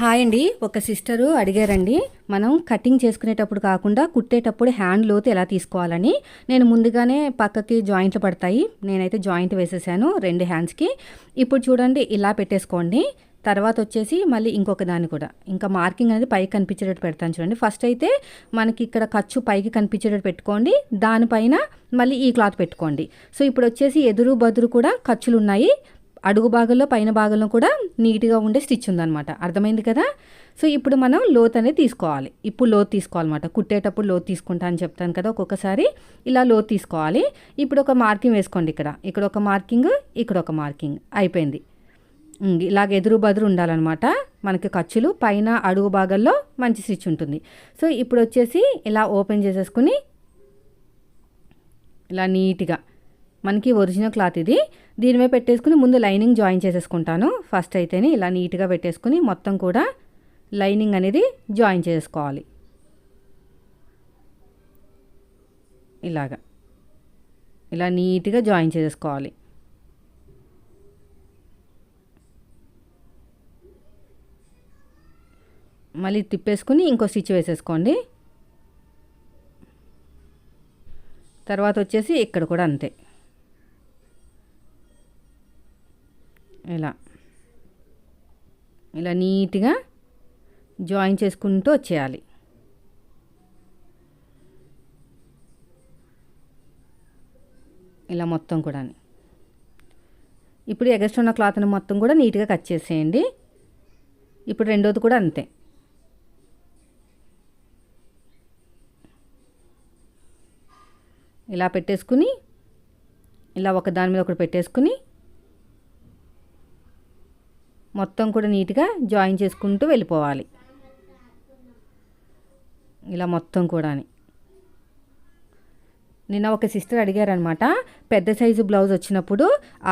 Hi అండి. ఒక sister అడిగారండి మనం కటింగ్ చేసుకునేటప్పుడు కాకుండా కుట్టేటప్పుడు హ్యాండ్ లోతు ఎలా తీసుకోవాలని. నేను ముందుగానే పక్కకి జాయింట్లు పడతాయి. నేనైతే జాయింట్ వేసేసాను రెండు హ్యాండ్స్కి ఇప్పుడు చూడండి ఇలా పెట్టేసుకోండి. తర్వాత వచ్చేసి మళ్ళీ ఇంకొక దాన్ని కూడా. ఇంకా మార్కింగ్ అనేది పైకి కనిపించేటట్టు పెడతాను చూడండి. ఫస్ట్ అయితే మనకి ఇక్కడ ఖర్చు పైకి కనిపించేటట్టు పెట్టుకోండి. దానిపైన మళ్ళీ ఈ క్లాత్ పెట్టుకోండి. సో ఇప్పుడు వచ్చేసి ఎదురు బదురు కూడా ఖర్చులు ఉన్నాయి అడుగు భాగంలో పైన భాగంలో కూడా నీట్గా ఉండే స్టిచ్ ఉందనమాట అర్థమైంది కదా? సో ఇప్పుడు మనం లోత్ అనేది తీసుకోవాలి. ఇప్పుడు లోత్ తీసుకోవాలన్నమాట. కుట్టేటప్పుడు లోత్ తీసుకుంటా అని చెప్తాను కదా ఒక్కొక్కసారి. ఇలా లోత్ తీసుకోవాలి. ఇప్పుడు ఒక మార్కింగ్ వేసుకోండి ఇక్కడ. ఇక్కడ ఒక మార్కింగ్ ఇక్కడ ఒక మార్కింగ్. అయిపోయింది. ఇలాగ ఎదురు బదురు ఉండాలన్నమాట. మనకి ఖర్చులు పైన అడుగు భాగంలో మంచి స్టిచ్ ఉంటుంది. సో ఇప్పుడు వచ్చేసి ఇలా ఓపెన్ చేసేసుకుని ఇలా నీట్గా మనకి ఒరిజినల్ క్లాత్ ఇది. దీనిమే పెట్టేసుకుని ముందు లైనింగ్ జాయిన్ చేసేసుకుంటాను. ఫస్ట్ అయితేనే ఇలా నీట్గా పెట్టేసుకుని మొత్తం కూడా లైనింగ్ అనేది జాయిన్ చేసుకోవాలి. ఇలాగా. ఇలా నీట్గా జాయిన్ చేసుకోవాలి. మళ్ళీ తిప్పేసుకుని ఇంకో స్టిచ్ వేసేసుకోండి. తర్వాత వచ్చేసి ఇక్కడ కూడా అంతే. ఇలా. ఇలా నీట్గా జాయిన్ చేసుకుంటూ వచ్చేయాలి. ఇలా మొత్తం కూడా ఇప్పుడు ఎగస్ట్ ఉన్న క్లాత్ని మొత్తం కూడా నీట్గా కట్ చేసేయండి. ఇప్పుడు రెండోది కూడా అంతే. ఇలా పెట్టేసుకుని ఇలా ఒక దాని మీద ఒకటి పెట్టేసుకుని మొత్తం కూడా నీట్గా జాయిన్ చేసుకుంటూ వెళ్ళిపోవాలి. ఇలా మొత్తం కూడా నిన్న ఒక సిస్టర్ అడిగారనమాట పెద్ద సైజు బ్లౌజ్ వచ్చినప్పుడు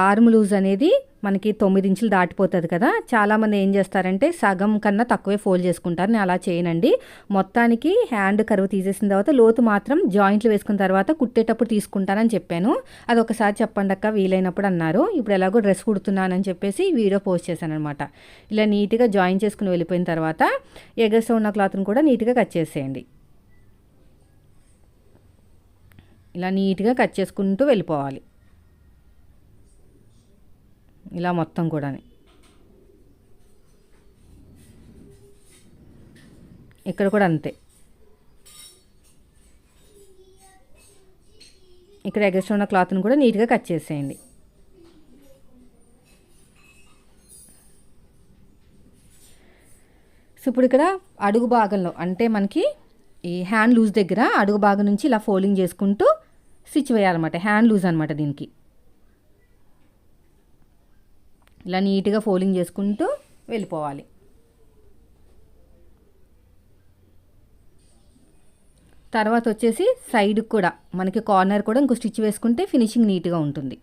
ఆర్మ్ లూజ్ అనేది మనకి తొమ్మిది ఇంచులు దాటిపోతుంది కదా చాలామంది ఏం చేస్తారంటే సగం కన్నా తక్కువే ఫోల్డ్ చేసుకుంటారు నేను అలా చేయనండి. మొత్తానికి హ్యాండ్ కరువు తీసేసిన తర్వాత లోతు మాత్రం జాయింట్లు వేసుకున్న తర్వాత కుట్టేటప్పుడు తీసుకుంటానని చెప్పాను. అది ఒకసారి చెప్పండి అక్క వీలైనప్పుడు అన్నారు. ఇప్పుడు ఎలాగో డ్రెస్ కుడుతున్నానని చెప్పేసి వీడియో పోస్ట్ చేశాను అనమాట ఇలా నీట్గా జాయిన్ చేసుకుని వెళ్ళిపోయిన తర్వాత ఎగర్స్ ఉన్న క్లాత్ని కూడా నీట్గా కట్ చేసేయండి. ఇలా నీట్గా కట్ చేసుకుంటూ వెళ్ళిపోవాలి. ఇలా మొత్తం కూడా ఇక్కడ కూడా అంతే. ఇక్కడ ఎగస్ట్రా ఉన్న క్లాత్ని కూడా నీట్గా కట్ చేసేయండి. సో ఇప్పుడు ఇక్కడ అడుగు భాగంలో అంటే మనకి ఈ హ్యాండ్ లూజ్ దగ్గర అడుగు భాగం నుంచి ఇలా ఫోల్డింగ్ చేసుకుంటూ స్టిచ్ వేయాలన్నమాట హ్యాండ్ లూజ్ అనమాట దీనికి. ఇలా నీట్గా ఫోల్డింగ్ చేసుకుంటూ వెళ్ళిపోవాలి. తర్వాత వచ్చేసి సైడ్ కూడా మనకి కార్నర్ కూడా ఇంకో స్టిచ్ వేసుకుంటే ఫినిషింగ్ నీట్గా ఉంటుంది.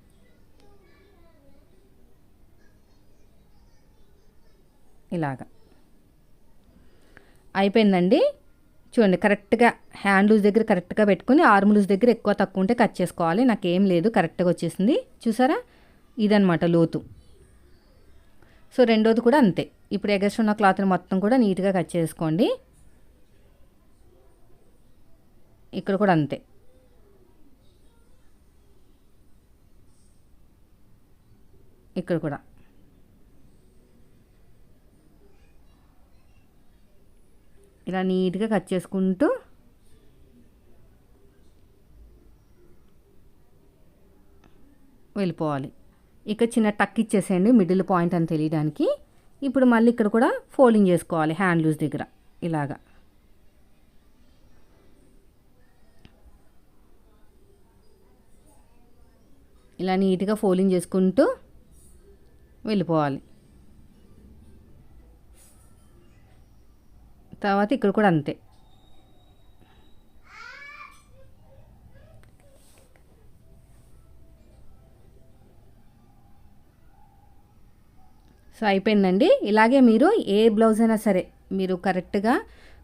ఇలాగా. అయిపోయిందండి. చూడండి కరెక్ట్గా హ్యాండ్ లూజ్ దగ్గర కరెక్ట్గా పెట్టుకుని ఆర్మ్ లూజ్ దగ్గర ఎక్కువ తక్కువ ఉంటే కట్ చేసుకోవాలి. నాకేం లేదు కరెక్ట్గా వచ్చేసింది. చూసారా? ఇదనమాట లోతు. సో రెండోది కూడా అంతే. ఇప్పుడు ఎగస్ట్ ఉన్న క్లాత్ని మొత్తం కూడా నీట్గా కట్ చేసుకోండి. ఇక్కడ కూడా అంతే. ఇక్కడ కూడా. ఇలా నీట్గా కట్ చేసుకుంటూ వెళ్ళిపోవాలి. ఇక చిన్న టక్ ఇచ్చేసేయండి మిడిల్ పాయింట్ అని తెలియడానికి. ఇప్పుడు మళ్ళీ ఇక్కడ కూడా ఫోల్డింగ్ చేసుకోవాలి హ్యాండ్ లూజ్ దగ్గర. ఇలాగా. ఇలా నీట్గా ఫోల్డింగ్ చేసుకుంటూ వెళ్ళిపోవాలి. తర్వాత ఇక్కడ కూడా అంతే. సో అయిపోయిందండి. ఇలాగే మీరు ఏ బ్లౌజ్ అయినా సరే మీరు కరెక్ట్గా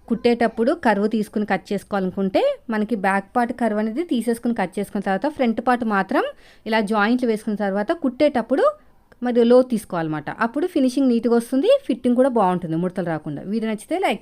కుట్టేటప్పుడు కరువు తీసుకుని కట్ చేసుకోవాలనుకుంటే మనకి బ్యాక్ పార్ట్ కరువు అనేది తీసేసుకుని కట్ చేసుకున్న తర్వాత ఫ్రంట్ పార్ట్ మాత్రం ఇలా జాయింట్లు వేసుకున్న తర్వాత కుట్టేటప్పుడు మరి లో తీసుకోవాలన్నమాట. అప్పుడు ఫినిషింగ్ నీట్గా వస్తుంది ఫిట్టింగ్ కూడా బాగుంటుంది ముడతలు రాకుండా. వీడియో నచ్చితే లైక్